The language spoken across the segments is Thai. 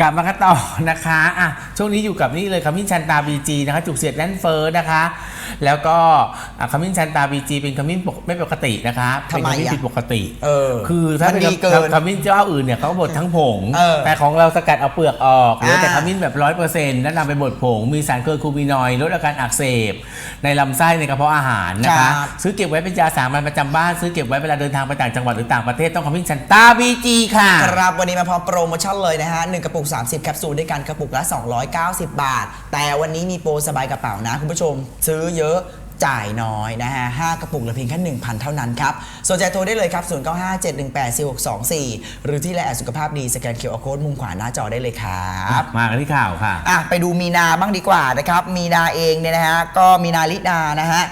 กลับมากันต่อนะคะอะช่วงนี้อยู่กับนี่เลยขมิ้นชันตาบีจีนะคะ จุกเสียดแน่นเฟอร์นะคะ แล้วก็อะขมิ้นชันตาบีจีเป็นขมิ้นปกไม่ปกตินะคะเป็นทำไมขมิ้นอะผิดปกติเออคือถ้ามันเป็นดีเกินขมิ้นเจ้าอื่นเนี่ยเขาบดทั้งผงเออแต่ของเราสกัดเอาเปลือกออกเหลือแต่อ่าขมิ้นแบบร้อยเปอร์เซ็นต์แล้วนำไปบดผง มีสารเคอร์คูมินอยด์ลดอาการอักเสบ ในลำไส้ในกระเพาะอาหารนะคะครับซื้อเก็บไว้เป็นยาสามัญประจำบ้านซื้อเก็บไว้เวลาเดินทางไปต่างจังหวัดหรือต่างประเทศต้องขมิ้นชันตาบีจีค่ะครับวันนี้มาพร้อมโปรโมชั่นเลยนะฮะ1กระปุก 30แคปซูลด้วยกันกระปุกละ 290 บาท แต่วันนี้มีโปรสบายกระเป๋านะคุณผู้ชมซื้อเยอะจ่ายน้อยนะฮะ5กระปุกเหลือเพียงแค่ 1,000 เท่านั้นครับ สนใจโทรได้เลยครับ 0957184624 หรือที่ไลน์แอดสุขภาพดี สแกนเคอร์โค้ดมุมขวาหน้าจอได้เลยครับ มากันที่ข่าวค่ะ อะ ไปดูมีนาบ้างดีกว่านะครับ มีนาเองเนี่ยนะฮะ ก็มีนาลิดานะฮะ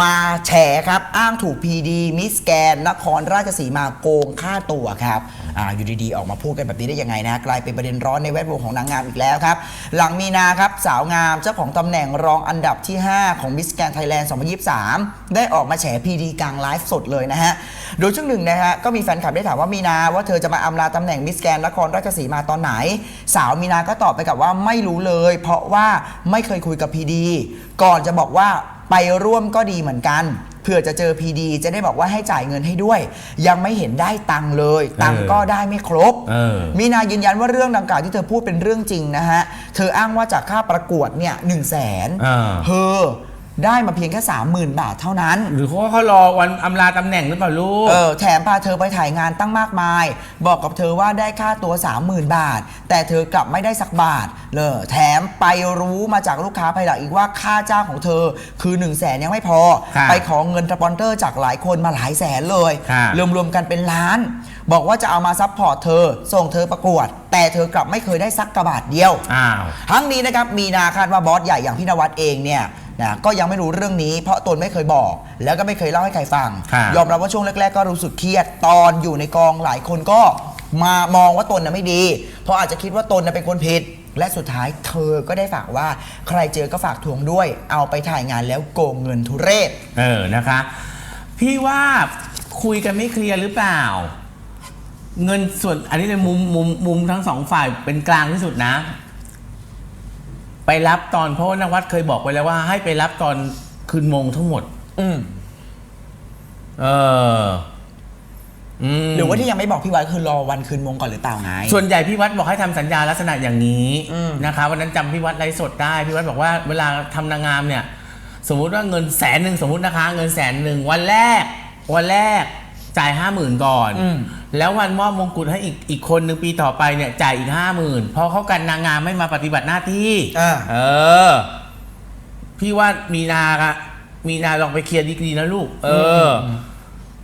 มาแฉครับ อ้างถูกพีดีมิสแกนนครราชสีมาโกงค่าตัวครับอ่าอยู่ดีๆ ออกมาพูดกันแบบนี้ได้ยังไงนะ กลายเป็นประเด็นร้อนในแวดวงของนางงามอีกแล้วครับ หลังมีนาครับ สาวงามเจ้าของตำแหน่งรองอันดับที่ 5 ของมิสแกนไทยแลนด์ 2023 ได้ออกมาแฉพีดีกลางไลฟ์สดเลยนะฮะ โดยช่วงหนึ่งนะฮะก็มีแฟนคลับได้ถามว่ามีนาว่าเธอจะมาอำลาตำแหน่งมิสแกนนครราชสีมาตอนไหน สาวมีนาก็ตอบไปกับว่าไม่รู้เลย เพราะว่าไม่เคยคุยกับพีดีก่อนจะบอกว่า ไปร่วมก็ดีเหมือนกันเผื่อจะเจอพีดีจะได้บอกว่าให้จ่ายเงินให้ด้วย ยังไม่เห็นได้ตังค์เลย ตังค์ก็ได้ไม่ครบเออมีนายืนยันว่าเรื่องดังกล่าวที่เธอพูดเป็นเรื่องจริงนะฮะ เธออ้างว่าจากค่าประกวดเนี่ยหนึ่งแสนอ่าเธอ ได้มาเพียงแค่30,000 บาทเท่านั้น หรือเขาเขารอวันอำลาตำแหน่งหรือเปล่าลูก เออแถมพาเธอไปถ่ายงานตั้งมากมาย บอกกับเธอว่าได้ค่าตัว 30,000 บาท แต่เธอกลับไม่ได้สักบาทเลยแถมไปรู้มาจากลูกค้าภายหลังอีกว่าค่าจ้างของเธอคือ 1 0 0 0 0แสนยังไม่พอ ค่ะไปขอเงินสปอนเซอร์จากหลายคนมาหลายแสนเลย ค่ะ รวมๆกันเป็นล้าน บอกว่าจะเอามาซัพพอร์ตเธอ ส่งเธอประกวด แต่เธอกลับไม่เคยได้สักกระบาทเดียว อ้าว ทั้งนี้นะครับมีนาคาดว่าบอสใหญ่อย่างพี่นวัดเองเนี่ย นะก็ยังไม่รู้เรื่องนี้ เพราะตนไม่เคยบอก แล้วก็ไม่เคยเล่าให้ใครฟังค่ะยอมรับว่าช่วงแรก ๆ ก็รู้สึกเครียดตอนอยู่ในกองหลายคนก็มามองว่าตนน่ะไม่ดี เพราะอาจจะคิดว่าตนน่ะเป็นคนผิด และสุดท้ายเธอก็ได้ฝากว่าใครเจอก็ฝากทวงด้วย เอาไปถ่ายงานแล้วโกงเงินทุเรศ เออนะคะ พี่ว่าคุยกันไม่เคลียร์หรือเปล่า เงินส่วนอันนี้ในมุมมุมมุมทั้งสองฝ่ายเป็นกลางที่สุดนะ ไปรับตอนเพราะว่านวัดเคยบอกไปแล้วว่า ให้ไปรับตอนคืนมงทั้งหมด อืมเอออืมหรือว่าที่ยังไม่บอกพี่วัดคือรอวันคืนมงก่อนหรือเปล่าไง ส่วนใหญ่พี่วัดบอกให้ทำสัญญาลักษณะอย่างนี้อืม นะคะวันนั้นจำพี่วัดไลฟ์สดได้พี่วัดบอกว่าเวลาทำนางงามเนี่ย สมมุติว่าเงินแสนหนึ่งสมมุตินะคะ เงินแสนหนึ่งวันแรก วันแรก จ่ายห้าหมื่นก่อน อืม แล้ววันมอบมงกุฎให้อีกอีกคนหนึ่งปีต่อไปเนี่ยจ่ายอีกห้าหมื่นเพราะเขากันนางงามไม่มาปฏิบัติหน้าที่ อ่า เออ พี่ว่ามีนาอะมีนาลองไปเคลียร์ดีๆนะลูก เอออ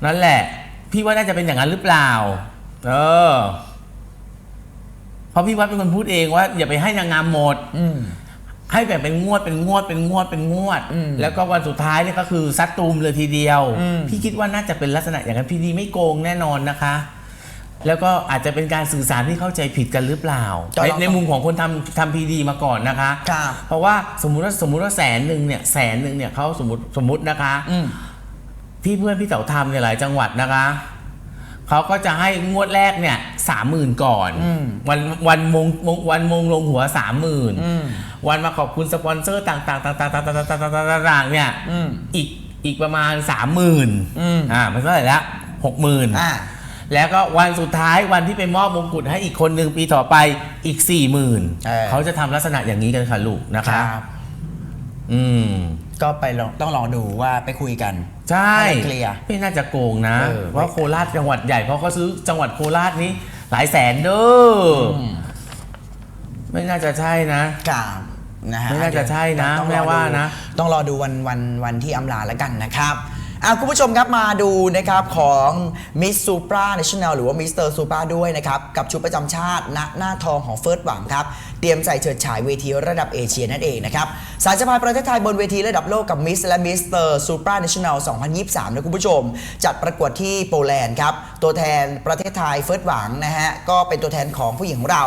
นั่นแหละ พี่ว่าน่าจะเป็นอย่างนั้นหรือเปล่า เออ เพราะพี่วัดเป็นคนพูดเองว่าอย่าไปให้นางงามหมด อืม ให้แบบเป็นงวดเป็นงวดเป็นงวดเป็นงวดอืมแล้วก็วันสุดท้ายเนี่ยก็คือซัดตูมเลยทีเดียวอืมพี่คิดว่าน่าจะเป็นลักษณะอย่างนั้นพี่ดีไม่โกงแน่นอนนะคะ แล้วก็อาจจะเป็นการสื่อสารที่เข้าใจผิดกันหรือเปล่า ในในมุมของคนทำทำพีดีมาก่อนนะคะครับเพราะว่าสมมุติว่าสมมุติว่าแสนหนึ่งเนี่ยแสนหนึ่งเนี่ยเขาสมมติสมมตินะคะอืมที่เพื่อนพี่เต๋าทำเนี่ยหลายจังหวัดนะคะเขาก็จะให้งวดแรกเนี่ย สามหมื่นก่อนอืมวันวันมงมงวันมงลงหัวสามหมื่นอืมวันมาขอบคุณสปอนเซอร์ต่างๆต่างๆต่างๆต่างๆต่างๆต่างๆเนี่ยอืมอีกอีกประมาณสามหมื่นอืมอ่ามันเท่าไหร่ละหกหมื่นอ่าแล้วก็วันสุดท้ายวันที่ไปมอบมงกุฎให้อีกคนหนึ่งปีต่อไปอีกสี่หมื่นเออเขาจะทำลักษณะอย่างนี้กันค่ะลูกนะคคะรับอืมก็ไปลองต้องลองดูว่าไปคุยกัน ใช่ให้มันเคลียร์ไม่น่าจะโกงนะเออเพราะโคราชจังหวัดใหญ่เพราะเขาซื้อจังหวัดโคราชนี้หลายแสนเด้ออไม่น่าจะใช่นะกราบนะฮะไม่น่าจะใช่นะต้องรอแม่ว่าดูนะ ต้องรอดูวันวันวันที่อำลาแล้วกันนะครับ อะคุณผู้ชมครับมาดูนะครับของมิสซูปราเนชั่นแนลหรือว่ามิสเตอร์ซูปราด้วยนะครับกับชุดประจำชาติณหน้าทองของเฟิร์สหวังครับ เตรียมใส่เฉิดฉายเวทีระดับเอเชียนั่นเองนะครับ สายสะพายประเทศไทยบนเวทีระดับโลกกับมิสและมิสเตอร์ซูปราเนชั่นแนล2023 นะคุณผู้ชม จัดประกวดที่โปแลนด์ครับ ตัวแทนประเทศไทยเฟิร์สหวังนะฮะก็เป็นตัวแทนของผู้หญิงของเรา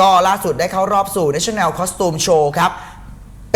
ก็ล่าสุดได้เข้ารอบสู่ National Costume Show ครับ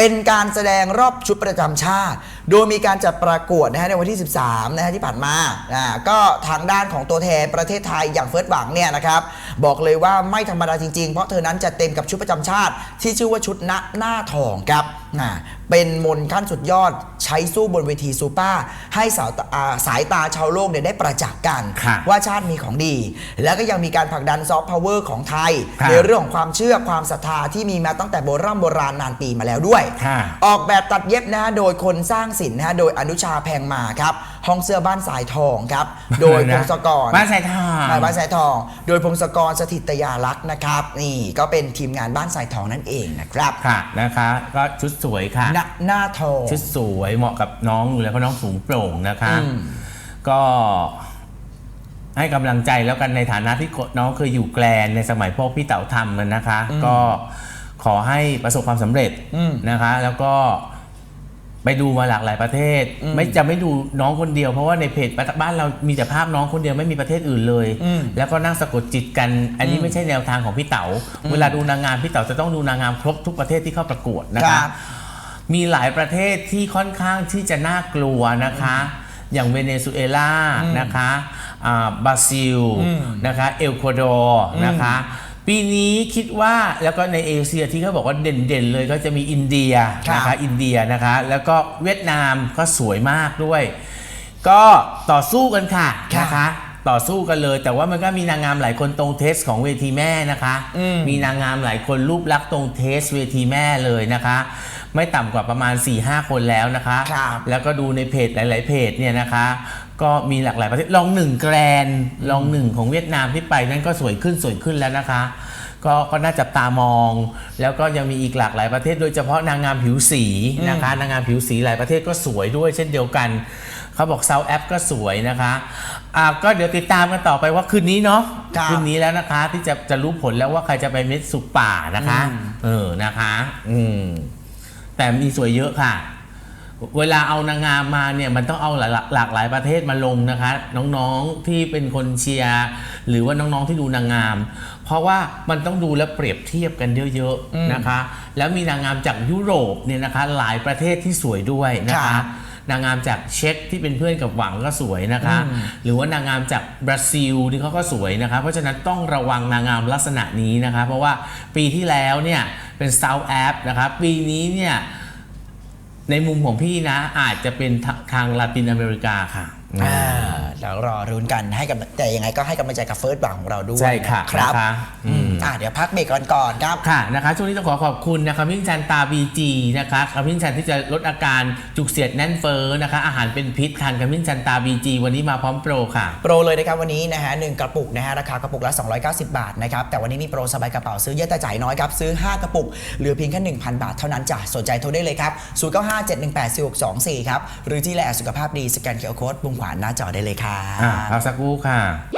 เป็นการแสดงรอบชุดประจำชาติ โดยมีการจัดประกวดนะฮะในวันที่ 13นะฮะที่ผ่านมาอ่าก็ทางด้านของตัวแทนประเทศไทยอย่างเฟิร์สหวังเนี่ยนะครับบอกเลยว่าไม่ธรรมดาจริงๆ เพราะเธอนั้นจะเต็มกับชุดประจำชาติ ที่ชื่อว่าชุดณหน้าทองครับอ่าเป็นมนต์ขั้นสุดยอดใช้สู้บนเวทีซูเปอร์ให้สาวตาอ่าสายตาชาวโลกเนี่ยได้ประจักษ์กันค่ะว่าชาติมีของดี แล้วก็ยังมีการผลักดันซอฟต์พาวเวอร์ของไทยค่ะในเรื่องของความเชื่อความศรัทธาที่มีมาตั้งแต่โบราณโบราณนานปีมาแล้วด้วยค่ะออกแบบตัดเย็บนะฮะโดยคนสร้างศิลป์นะฮะโดยอนุชาแพงมาครับห้องเสื้อบ้านสายทองครับ โดยพงศกรบ้านสายทองอ่าบ้านสายทอง โดยพงศกรสถิตยาลักษณ์นะครับ นี่ก็เป็นทีมงานบ้านสายทองนั่นเองนะครับค่ะนะคะก็ชุดสวยค่ะ หน้าหน้าทอง ชุดสวยเหมาะกับน้องอยู่แล้วเพราะน้องสูงโปร่งนะคะ อืม ก็ให้กำลังใจแล้วกันในฐานะที่น้องเคยอยู่แกลนในสมัยพวกพี่เต๋าทำมันนะคะ ก็ขอให้ประสบความสำเร็จอืมนะคะ แล้วก็ ไปดูมาหลากหลายประเทศอืมไม่จะไม่ดูน้องคนเดียวเพราะว่าในเพจบ้านเรามีแต่ภาพน้องคนเดียวไม่มีประเทศอื่นเลยอืมแล้วก็นั่งสะกดจิตกัน อันนี้ไม่ใช่แนวทางของพี่เต๋าเวลาดูนางงามพี่เต๋าจะต้องดูนางงามครบทุกประเทศที่เข้าประกวดนะครัคะบมีหลายประเทศที่ค่อนข้างที่จะน่ากลัวนะคะ อย่างเวเนซุเอลานะคะอ่าบราซิลอืมนะคะเอลโควาดอร์นะคะ ปีนี้คิดว่าแล้วก็ในเอเชียที่เขาบอกว่าเด่นๆเลยก็จะมีอินเดียนะครัคะบอินเดียนะคะ แล้วก็เวียดนามก็สวยมากด้วย ก็ต่อสู้กันค่ะครับนะคะต่อสู้กันเลย แต่ว่ามันก็มีนางงามหลายคนตรงเทสของเวทีแม่นะคะอืมมีนางงามหลายคนรูปลักษณ์ตรงเทสเวทีแม่เลยนะคะ ไม่ต่ำกว่าประมาณ 4-5 คนแล้วนะคะ ครับ แล้วก็ดูในเพจหลาย ๆ เพจเนี่ยนะคะ ก็มีหลากหลายประเทศลองหนึ่งแกรนด์ลองหนึ่งของเวียดนามที่ไปนั่นก็สวยขึ้นสวยขึ้นแล้วนะคะ ก็ก็น่าจับตามอง แล้วก็ยังมีอีกหลากหลายประเทศ โดยเฉพาะนางงามผิวสีนะคะ นางงามผิวสีหลายประเทศก็สวยด้วยเช่นเดียวกัน เขาบอกเซาแอปก็สวยนะคะอ่าก็เดี๋ยวติดตามกันต่อไปว่าคืนนี้เนาะครับ คืนนี้แล้วนะคะที่จะจะรู้ผลแล้วว่าใครจะไปเม็ดสุกป่านะคะอืมเออนะคะ อืม แต่มีสวยเยอะค่ะ เวลาเอานางงามมาเนี่ยมันต้องเอาหลายหลากหลายประเทศมาลงนะคะ น้องๆที่เป็นคนเชียร์หรือว่าน้องๆที่ดูนางงาม เพราะว่ามันต้องดูและเปรียบเทียบกันเยอะอืมๆนะคะ แล้วมีนางงามจากยุโรปเนี่ยนะคะ หลายประเทศที่สวยด้วยนะครัคะบนางงามจากเช็กที่เป็นเพื่อนกับหวังก็สวยนะคะอืมหรือว่านางงามจากบราซิลนี่เขาก็สวยนะคะ เพราะฉะนั้นต้องระวังนางงามลักษณะนี้นะคะ เพราะว่าปีที่แล้วเนี่ย เป็น South App นะคะปีนี้เนี่ยในมุมของพี่นะอาจจะเป็นทาทางลาตินอเมริกาค่ะอ่าเดี๋ยวรอรุ้นกันให้กับแต่ยังไงก็ให้กำลังใจกับเฟิร์สหวังของเราด้วยใช่ค่ะครับ นะคะอืม อ่าเดี๋ยวพักเบรกก่อนก่อนครับ ค่ะนะคะช่วงนี้ต้องขอขอบคุณนะคะพิ้งชันตาบีจีนะคะขมิ้นชันที่จะลดอาการจุกเสียดแน่นเฟ้อนะคะ อาหารเป็นพิษทานขมิ้นชันตาบีจีวันนี้มาพร้อมโปรค่ะ โปรเลยนะครับวันนี้นะฮะหนึ่งกระปุกนะฮะราคากระปุกละ 290 บาทนะครับแต่วันนี้มีโปรสบายกระเป๋าซื้อเยอะแต่จ่ายน้อยครับซื้อ 5 กระปุกเหลือเพียงแค่1,000 บาทเท่านั้นจ้ะสนใจโทรได้เลยครับ0957184624ครับหรือที่แลสุขภาพดีสแกนเคอร์โค้ดปุ่มขวาหน้าจอได้เลยครัอ่าบพักสักครู่ค่ะ